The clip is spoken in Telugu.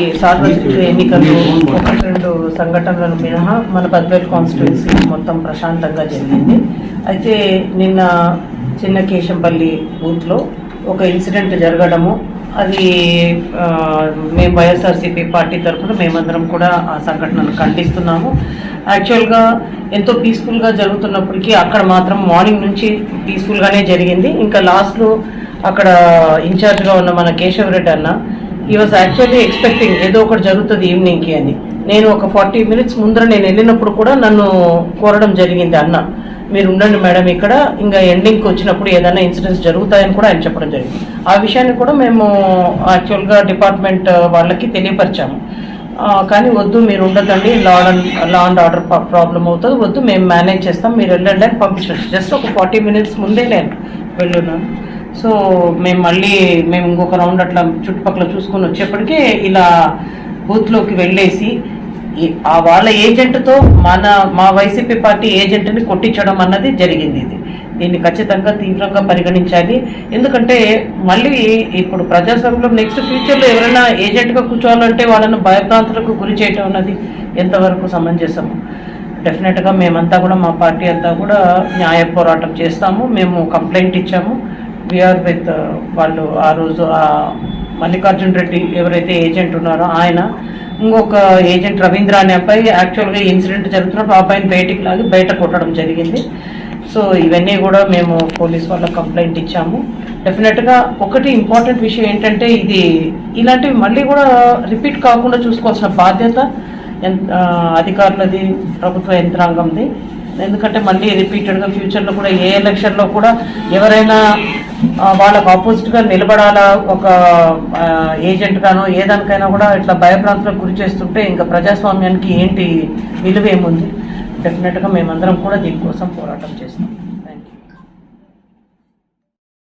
సార్వత్రిక ఎన్నికలు ఒకటి రెండు సంఘటనలను మినహా మన పద్వేల్ కాన్స్టిట్యున్సీ మొత్తం ప్రశాంతంగా జరిగింది. అయితే నిన్న చిన్న కేశంపల్లి బూత్లో ఒక ఇన్సిడెంట్ జరగడము. అది మేము వైఎస్ఆర్సీపీ పార్టీ తరఫున మేమందరం కూడా ఆ సంఘటనను ఖండిస్తున్నాము. యాక్చువల్గా ఎంతో పీస్ఫుల్గా జరుగుతున్నప్పటికీ అక్కడ మాత్రం మార్నింగ్ నుంచి పీస్ఫుల్గానే జరిగింది. ఇంకా లాస్ట్లో అక్కడ ఇన్ఛార్జ్గా ఉన్న మన కేశవరెడ్డి అన్న ఈ వాజ్ యాక్చువల్లీ ఎక్స్పెక్టింగ్ ఏదో ఒకటి జరుగుతుంది ఈవినింగ్కి అని. నేను ఒక ఫార్టీ మినిట్స్ ముందర నేను వెళ్ళినప్పుడు కూడా నన్ను కోరడం జరిగింది అన్న. మీరు ఉండండి మేడం ఇక్కడ ఇంకా ఎండింగ్కి వచ్చినప్పుడు ఏదైనా ఇన్సిడెంట్స్ జరుగుతాయని కూడా ఆయన చెప్పడం జరిగింది. ఆ విషయాన్ని కూడా మేము యాక్చువల్గా డిపార్ట్మెంట్ వాళ్ళకి తెలియపరిచాము. కానీ వద్దు మీరు ఉండదండి law and law and order problem అవుతుంది వద్దు మేము మేనేజ్ చేస్తాం మీరు వెళ్ళండి అని పంపించండి జస్ట్ ఒక ఫార్టీ మినిట్స్ ముందే నేను వెళ్ళున్నాను. సో మేము మళ్ళీ మేము ఇంకొక రౌండ్ అట్లా చుట్టుపక్కల చూసుకొని వచ్చేప్పటికే ఇలా బూత్లోకి వెళ్ళేసి ఆ వాళ్ళ ఏజెంట్తో మన మా వైసీపీ పార్టీ ఏజెంట్ని కొట్టించడం అన్నది జరిగింది ఇది. దీన్ని ఖచ్చితంగా తీవ్రంగా పరిగణించాలి. ఎందుకంటే మళ్ళీ ఇప్పుడు ప్రజాస్వామ్యంలో నెక్స్ట్ ఫ్యూచర్లో ఎవరైనా ఏజెంట్గా కూర్చోవాలంటే వాళ్ళను భయభ్రాంతులకు గురి చేయటం అన్నది ఎంతవరకు సమంజసము? డెఫినెట్గా మేమంతా కూడా మా పార్టీ అంతా కూడా న్యాయ పోరాటం చేస్తాము. మేము కంప్లైంట్ ఇచ్చాము. వీఆర్ విత్ వాళ్ళు ఆ రోజు ఆ మల్లికార్జున్ రెడ్డి ఎవరైతే ఏజెంట్ ఉన్నారో ఆయన ఇంకొక ఏజెంట్ రవీంద్ర అనే అబ్బాయి యాక్చువల్గా ఇన్సిడెంట్ జరుగుతున్నప్పుడు ఆ అబ్బాయిని బయటికి లాగి బయట కొట్టడం జరిగింది. సో ఇవన్నీ కూడా మేము పోలీస్ వాళ్ళకి కంప్లైంట్ ఇచ్చాము. డెఫినెట్గా ఒకటి ఇంపార్టెంట్ విషయం ఏంటంటే ఇది ఇలాంటివి మళ్ళీ కూడా రిపీట్ కాకుండా చూసుకోవాల్సిన బాధ్యత అధికారులది ప్రభుత్వ యంత్రాంగంది. ఎందుకంటే మళ్ళీ రిపీటెడ్గా ఫ్యూచర్లో కూడా ఏ ఎలక్షన్లో కూడా ఎవరైనా వాళ్ళకు ఆపోజిట్గా నిలబడాలా ఒక ఏజెంట్గానో ఏదానికైనా కూడా ఇట్లా భయభ్రాంతులకు గురి చేస్తుంటే ఇంకా ప్రజాస్వామ్యానికి ఏంటి విలువ ఏముంది డెఫినెట్గా మేమందరం కూడా దీనికోసం పోరాటం చేస్తాం